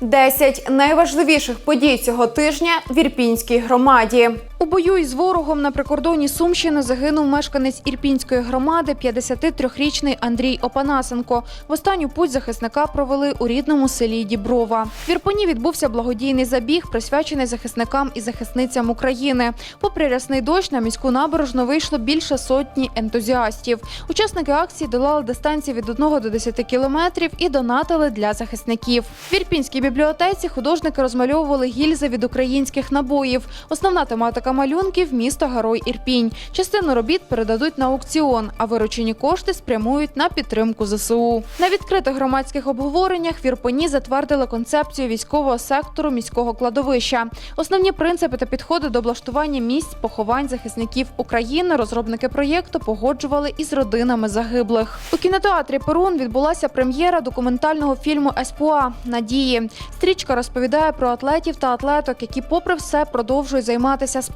10 найважливіших подій цього тижня в Ірпінській громаді. У бою із ворогом на прикордоні Сумщини загинув мешканець Ірпінської громади 53-річний Андрій Опанасенко. В останню путь захисника провели у рідному селі Діброва. В Ірпені відбувся благодійний забіг, присвячений захисникам і захисницям України. Попри рясний дощ, на міську набережну вийшло більше сотні ентузіастів. Учасники акції долали дистанції від 1 до 10 кілометрів і донатили для захисників. В Ірпінській бібліотеці художники розмальовували гільзи від українських набоїв. Основна тематика малюнків місто Герой Ірпінь. Частину робіт передадуть на аукціон, а виручені кошти спрямують на підтримку ЗСУ. На відкритих громадських обговореннях в Ірпені затвердили концепцію військового сектору міського кладовища. Основні принципи та підходи до облаштування місць поховань захисників України розробники проєкту погоджували із родинами загиблих. У кінотеатрі Перун відбулася прем'єра документального фільму ЕСПОА Надії. Стрічка розповідає про атлетів та атлеток, які, попри все, продовжують займатися спортом.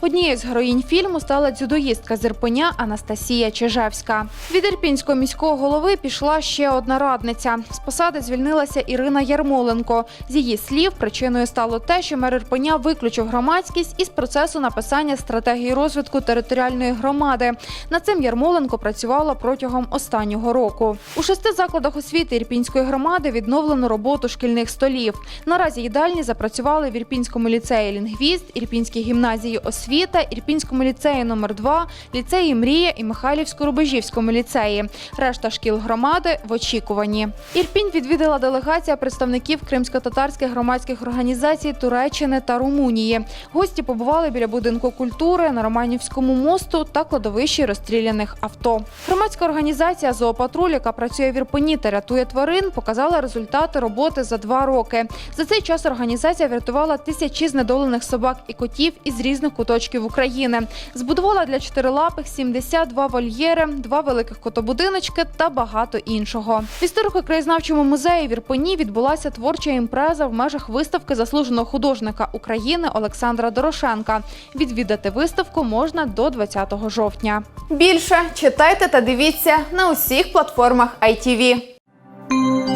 Однією з героїнь фільму стала дзюдоїстка з Ірпеня Анастасія Чижевська. Від ірпінського міського голови пішла ще одна радниця. З посади звільнилася Ірина Ярмоленко. З її слів, причиною стало те, що мер Ірпеня виключив громадськість із процесу написання стратегії розвитку територіальної громади. Над цим Ярмоленко працювала протягом останнього року. У шести закладах освіти Ірпінської громади відновлено роботу шкільних столів. Наразі їдальні запрацювали в Ірпінському ліцеї Лінгвіст, Ірпінській гімназії освіта, Ірпінському ліцеї номер 2 ліцеї Мрія і Михайлівсько-Рубежівському ліцеї. Решта шкіл громади в очікуванні. Ірпінь відвідала делегація представників кримсько-татарських громадських організацій Туреччини та Румунії. Гості побували біля будинку культури на Романівському мосту та кладовищі розстріляних авто. Громадська організація Зоопатруль, яка працює в Ірпені та рятує тварин, показала результати роботи за два роки. За цей час організація врятувала тисячі знедолених собак і котів із різних куточків України. Збудувала для чотирилапих 72 вольєри, два великих котобудиночки та багато іншого. В історико-краєзнавчому музеї в відбулася творча імпреза в межах виставки заслуженого художника України Олександра Дорошенка. Відвідати виставку можна до 20 жовтня. Більше читайте та дивіться на усіх платформах ITV.